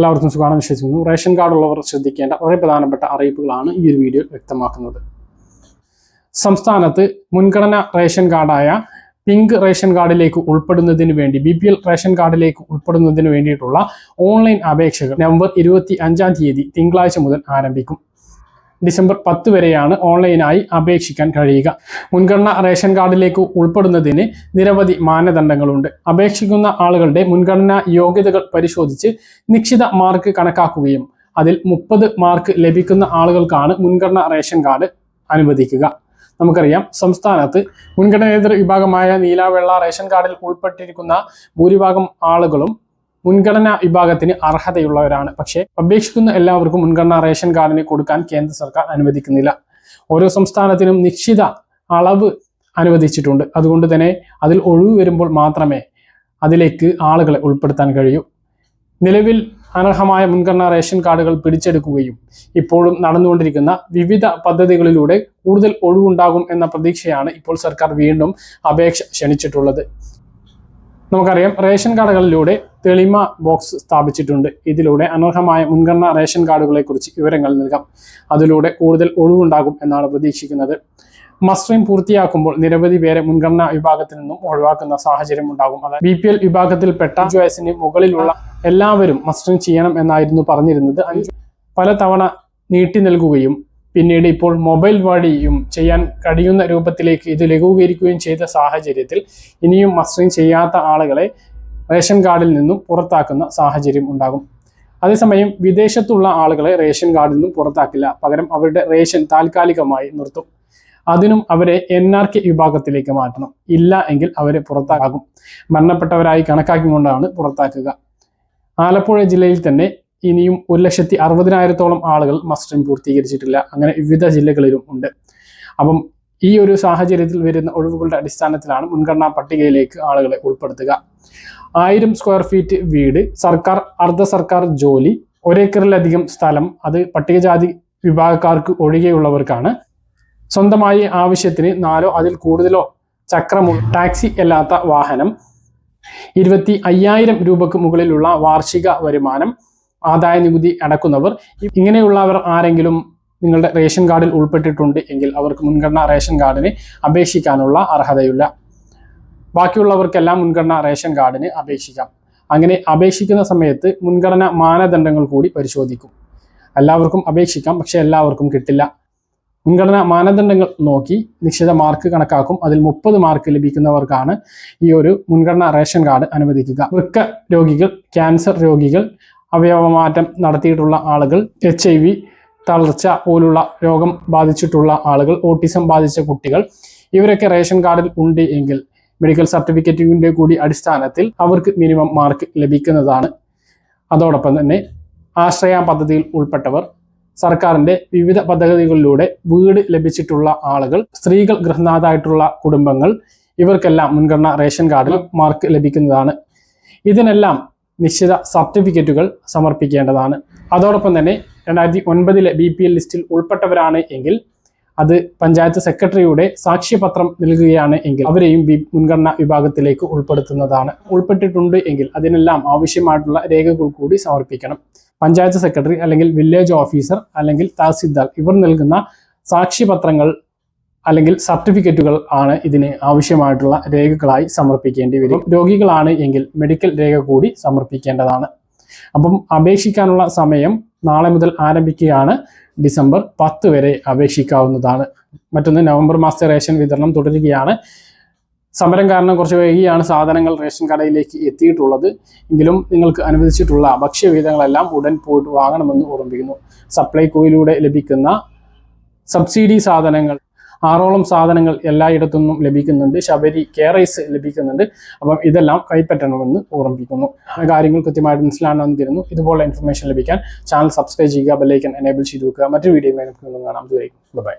എല്ലാവർക്കും സുഖമാണ് വിശ്വസിക്കുന്നു. റേഷൻ കാർഡ് ഉള്ളവർ ശ്രദ്ധിക്കേണ്ട വളരെ പ്രധാനപ്പെട്ട അറിയിപ്പുകളാണ് ഈ ഒരു വീഡിയോ വ്യക്തമാക്കുന്നത്. സംസ്ഥാനത്ത് മുൻഗണന റേഷൻ കാർഡായ പിങ്ക് റേഷൻ കാർഡിലേക്ക് ഉൾപ്പെടുന്നതിന് വേണ്ടി ബി പി എൽ റേഷൻ കാർഡിലേക്ക് ഉൾപ്പെടുന്നതിന് വേണ്ടിയിട്ടുള്ള ഓൺലൈൻ അപേക്ഷകൾ നവംബർ ഇരുപത്തി അഞ്ചാം തീയതി തിങ്കളാഴ്ച മുതൽ ആരംഭിക്കും. ഡിസംബർ പത്ത് വരെയാണ് ഓൺലൈനായി അപേക്ഷിക്കാൻ കഴിയുക. മുൻഗണന റേഷൻ കാർഡിലേക്ക് ഉൾപ്പെടുന്നതിന് നിരവധി മാനദണ്ഡങ്ങളുണ്ട്. അപേക്ഷിക്കുന്ന ആളുകളുടെ മുൻഗണനാ യോഗ്യതകൾ പരിശോധിച്ച് നിശ്ചിത മാർക്ക് കണക്കാക്കുകയും അതിൽ മുപ്പത് മാർക്ക് ലഭിക്കുന്ന ആളുകൾക്കാണ് മുൻഗണന റേഷൻ കാർഡ് അനുവദിക്കുക. നമുക്കറിയാം സംസ്ഥാനത്ത് മുൻഗണനേതര വിഭാഗമായ നീലാവെള്ള റേഷൻ കാർഡിൽ ഉൾപ്പെട്ടിരിക്കുന്ന ഭൂരിഭാഗം ആളുകളും മുൻഗണനാ വിഭാഗത്തിന് അർഹതയുള്ളവരാണ്. പക്ഷേ അപേക്ഷിക്കുന്ന എല്ലാവർക്കും മുൻഗണനാ റേഷൻ കാർഡിന് കൊടുക്കാൻ കേന്ദ്ര സർക്കാർ അനുവദിക്കുന്നില്ല. ഓരോ സംസ്ഥാനത്തിനും നിശ്ചിത അളവ് അനുവദിച്ചിട്ടുണ്ട്. അതുകൊണ്ട് തന്നെ അതിൽ ഒഴിവ് വരുമ്പോൾ മാത്രമേ അതിലേക്ക് ആളുകളെ ഉൾപ്പെടുത്താൻ കഴിയൂ. നിലവിൽ അനർഹമായ മുൻഗണനാ റേഷൻ കാർഡുകൾ പിടിച്ചെടുക്കുകയും ഇപ്പോഴും നടന്നുകൊണ്ടിരിക്കുന്ന വിവിധ പദ്ധതികളിലൂടെ കൂടുതൽ ഒഴിവുണ്ടാകും എന്ന പ്രതീക്ഷയാണ് ഇപ്പോൾ സർക്കാർ വീണ്ടും അപേക്ഷ ക്ഷണിച്ചിട്ടുള്ളത്. നമുക്കറിയാം റേഷൻ കാർഡുകളിലൂടെ തെളിമ ബോക്സ് സ്ഥാപിച്ചിട്ടുണ്ട്. ഇതിലൂടെ അനർഹമായ മുൻഗണന റേഷൻ കാർഡുകളെക്കുറിച്ച് വിവരങ്ങൾ നൽകാം. അതിലൂടെ കൂടുതൽ ഒഴിവുണ്ടാകും എന്നാണ് പ്രതീക്ഷിക്കുന്നത്. മസ്റ്ററിംഗ് പൂർത്തിയാക്കുമ്പോൾ നിരവധി പേരെ മുൻഗണനാ വിഭാഗത്തിൽ നിന്നും ഒഴിവാക്കുന്ന സാഹചര്യം ഉണ്ടാകും. അതായത് ബി പി എൽ വിഭാഗത്തിൽപ്പെട്ട അഞ്ചു വയസ്സിന് മുകളിലുള്ള എല്ലാവരും മസ്റ്ററിംഗ് ചെയ്യണം എന്നായിരുന്നു പറഞ്ഞിരുന്നത്. അഞ്ച് പലതവണ നീട്ടി നൽകുകയും പിന്നീട് ഇപ്പോൾ മൊബൈൽ വഴിയും ചെയ്യാൻ കഴിയുന്ന രൂപത്തിലേക്ക് ഇത് ലഘൂകരിക്കുകയും ചെയ്ത സാഹചര്യത്തിൽ ഇനിയും മസ്റ്ററിംഗ് ചെയ്യാത്ത ആളുകളെ റേഷൻ കാർഡിൽ നിന്നും പുറത്താക്കുന്ന സാഹചര്യം ഉണ്ടാകും. അതേസമയം വിദേശത്തുള്ള ആളുകളെ റേഷൻ കാർഡിൽ നിന്നും പുറത്താക്കില്ല. പകരം അവരുടെ റേഷൻ താൽക്കാലികമായി നിർത്തും. അതിനും അവരെ എൻ ആർ കെ വിഭാഗത്തിലേക്ക് മാറ്റണം. ഇല്ല എങ്കിൽ അവരെ പുറത്താക്കും. മരണപ്പെട്ടവരായി കണക്കാക്കിക്കൊണ്ടാണ് പുറത്താക്കുക. ആലപ്പുഴ ജില്ലയിൽ തന്നെ ഇനിയും ഒരു ലക്ഷത്തി അറുപതിനായിരത്തോളം ആളുകൾ മസ്റ്ററിംഗ് പൂർത്തീകരിച്ചിട്ടില്ല. അങ്ങനെ വിവിധ ജില്ലകളിലും ഉണ്ട്. അപ്പം ഈ ഒരു സാഹചര്യത്തിൽ വരുന്ന ഒഴിവുകളുടെ അടിസ്ഥാനത്തിലാണ് മുൻഗണനാ പട്ടികയിലേക്ക് ആളുകളെ ഉൾപ്പെടുത്തുക. ആയിരം സ്ക്വയർ ഫീറ്റ് വീട് സർക്കാർ അർദ്ധ സർക്കാർ ജോലി ഒരേക്കറിലധികം സ്ഥലം അത് പട്ടികജാതി വിഭാഗക്കാർക്ക് ഒഴികെയുള്ളവർക്കാണ്. സ്വന്തമായി ആവശ്യത്തിന് നാലോ അതിൽ കൂടുതലോ ചക്രമുള്ള ടാക്സി അല്ലാത്ത വാഹനം ഇരുപത്തി അയ്യായിരം രൂപക്ക് മുകളിലുള്ള വാർഷിക വരുമാനം ആദായ നികുതി അടക്കുന്നവർ ഇങ്ങനെയുള്ളവർ ആരെങ്കിലും നിങ്ങളുടെ റേഷൻ കാർഡിൽ ഉൾപ്പെട്ടിട്ടുണ്ട് എങ്കിൽ അവർക്ക് മുൻഗണന റേഷൻ കാർഡിന് അപേക്ഷിക്കാനുള്ള അർഹതയില്ല. ബാക്കിയുള്ളവർക്കെല്ലാം മുൻഗണന റേഷൻ കാർഡിന് അപേക്ഷിക്കാം. അങ്ങനെ അപേക്ഷിക്കുന്ന സമയത്ത് മുൻഗണന മാനദണ്ഡങ്ങൾ കൂടി പരിശോധിക്കും. എല്ലാവർക്കും അപേക്ഷിക്കാം പക്ഷെ എല്ലാവർക്കും കിട്ടില്ല. മുൻഗണന മാനദണ്ഡങ്ങൾ നോക്കി നിശ്ചിത മാർക്ക് കണക്കാക്കും. അതിൽ മുപ്പത് മാർക്ക് ലഭിക്കുന്നവർക്കാണ് ഈ ഒരു മുൻഗണന റേഷൻ കാർഡ് അനുവദിക്കുക. വൃക്ക രോഗികൾ ക്യാൻസർ രോഗികൾ അവയവമാറ്റം നടത്തിയിട്ടുള്ള ആളുകൾ എച്ച് ഐ വി തളർച്ച പോലുള്ള രോഗം ബാധിച്ചിട്ടുള്ള ആളുകൾ ഓട്ടിസം ബാധിച്ച കുട്ടികൾ ഇവരൊക്കെ റേഷൻ കാർഡിൽ ഉണ്ട് എങ്കിൽ മെഡിക്കൽ സർട്ടിഫിക്കറ്റിന്റെ കൂടി അടിസ്ഥാനത്തിൽ അവർക്ക് മിനിമം മാർക്ക് ലഭിക്കുന്നതാണ്. അതോടൊപ്പം തന്നെ ആശ്രയ പദ്ധതിയിൽ ഉൾപ്പെട്ടവർ സർക്കാരിന്റെ വിവിധ പദ്ധതികളിലൂടെ വീട് ലഭിച്ചിട്ടുള്ള ആളുകൾ സ്ത്രീകൾ ഗൃഹനാഥായിട്ടുള്ള കുടുംബങ്ങൾ ഇവർക്കെല്ലാം മുൻഗണന റേഷൻ കാർഡിൽ മാർക്ക് ലഭിക്കുന്നതാണ്. ഇതിനെല്ലാം നിശ്ചിത സർട്ടിഫിക്കറ്റുകൾ സമർപ്പിക്കേണ്ടതാണ്. അതോടൊപ്പം തന്നെ രണ്ടായിരത്തി ഒൻപതിലെ ബി പി എൽ ലിസ്റ്റിൽ ഉൾപ്പെട്ടവരാണ് എങ്കിൽ അത് പഞ്ചായത്ത് സെക്രട്ടറിയുടെ സാക്ഷ്യപത്രം നൽകുകയാണ് എങ്കിൽ അവരെയും മുൻഗണന വിഭാഗത്തിലേക്ക് ഉൾപ്പെടുത്തുന്നതാണ്. ഉൾപ്പെട്ടിട്ടുണ്ട് എങ്കിൽ അതിനെല്ലാം ആവശ്യമായിട്ടുള്ള രേഖകൾ കൂടി സമർപ്പിക്കണം. പഞ്ചായത്ത് സെക്രട്ടറി അല്ലെങ്കിൽ വില്ലേജ് ഓഫീസർ അല്ലെങ്കിൽ തഹസിൽദാർ ഇവർ നൽകുന്ന സാക്ഷ്യപത്രങ്ങൾ അല്ലെങ്കിൽ സർട്ടിഫിക്കറ്റുകൾ ആണ് ഇതിന് ആവശ്യമായിട്ടുള്ള രേഖകളായി സമർപ്പിക്കേണ്ടി വരും. രോഗികളാണ് എങ്കിൽ മെഡിക്കൽ രേഖ കൂടി സമർപ്പിക്കേണ്ടതാണ്. അപ്പം അപേക്ഷിക്കാനുള്ള സമയം നാളെ മുതൽ ആരംഭിക്കുകയാണ്. ഡിസംബർ പത്ത് വരെ അപേക്ഷിക്കാവുന്നതാണ്. മറ്റൊന്ന് നവംബർ മാസത്തെ റേഷൻ വിതരണം തുടരുകയാണ്. സമരം കാരണം കുറച്ച് വൈകിയാണ് സാധനങ്ങൾ റേഷൻ കടയിലേക്ക് എത്തിയിട്ടുള്ളത്. എങ്കിലും നിങ്ങൾക്ക് അനുവദിച്ചിട്ടുള്ള ഭക്ഷ്യവിഹിതങ്ങളെല്ലാം ഉടൻ പോയിട്ട് വാങ്ങണമെന്ന് ഓർമ്മിപ്പിക്കുന്നു സപ്ലൈകോയിലൂടെ ലഭിക്കുന്ന സബ്സിഡി സാധനങ്ങൾ ആറോളം സാധനങ്ങൾ എല്ലായിടത്തു നിന്നും ലഭിക്കുന്നുണ്ട്. ശബരി കേറൈസ് ലഭിക്കുന്നുണ്ട്. അപ്പം ഇതെല്ലാം കൈപ്പറ്റണമെന്ന് ഓർമ്മിപ്പിക്കുന്നു. കാര്യങ്ങൾ കൃത്യമായിട്ട് മനസ്സിലാണെന്ന് തരുന്നു ഇതുപോലെ ഇൻഫർമേഷൻ ലഭിക്കാൻ ചാനൽ സബ്സ്ക്രൈബ് ചെയ്യുക ബെല്ലൈക്കൻ എനേബിൾ ചെയ്ത് വെക്കുക. മറ്റൊരു വീഡിയോ കാണാം. ബൈ